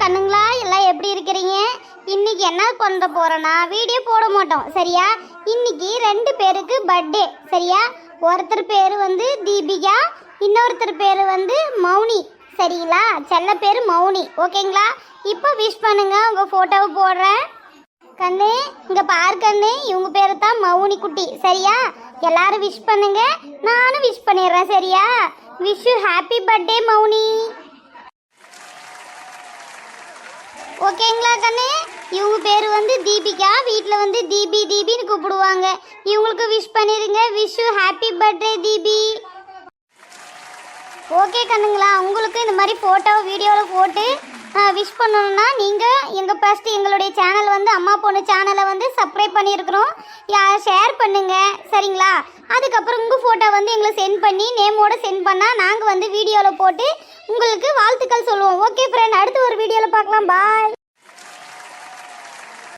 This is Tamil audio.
கண்ணுங்களா? எல்லாம் எப்படி இருக்கிறீங்க? இன்னைக்கு என்ன பண்ண போகிறோன்னா வீடியோ போட மாட்டோம் சரியா? இன்னைக்கு ரெண்டு பேருக்கு பர்த்டே சரியா? ஒருத்தர் பேர் வந்து தீபிகா இன்னொருத்தர் பேர் வந்து மௌனி சரிங்களா? செல்ல பேர் மௌனி ஓகேங்களா? இப்போ விஷ் பண்ணுங்க உங்க போட்டோவை போடுறேன். கண்ணு இங்கே பாரு கண்ணு இவங்க பேர் தான் மௌனி குட்டி சரியா? எல்லாரும் விஷ் பண்ணுங்க நானும் விஷ் பண்ணிடுறேன் சரியா? Wish you happy birthday Mouni. ஓகேங்களா கண்ணு இவங்க பேர் வந்து தீபிகா வீட்டில் வந்து தீபி தீபின்னு கூப்பிடுவாங்க. இவங்களுக்கு விஷ் பண்ணிடுங்க wish you happy birthday Deepi. Okay கண்ணுங்களா உங்களுக்கு இந்த மாதிரி ஃபோட்டோ வீடியோவில் போட்டு விஷ் பண்ணணும்னா நீங்கள் எங்கள் ஃபஸ்ட்டு எங்களுடைய சேனல் வந்து அம்மா பொண்ணு சேனலை வந்து சப்ஸ்கிரைப் பண்ணியிருக்கிறோம். ஷேர் பண்ணுங்கள் சரிங்களா? அதுக்கப்புறம் உங்கள் ஃபோட்டோ வந்து எங்களுக்கு சென்ட் பண்ணி நேமோட சென்ட் பண்ணால் நாங்கள் வந்து வீடியோவில் போட்டு உங்களுக்கு வாழ்த்துக்கள் சொல்லுவோம். ஓகே ஃப்ரெண்ட் அடுத்து ஒரு வீடியோவில் பார்க்கலாம். பாய்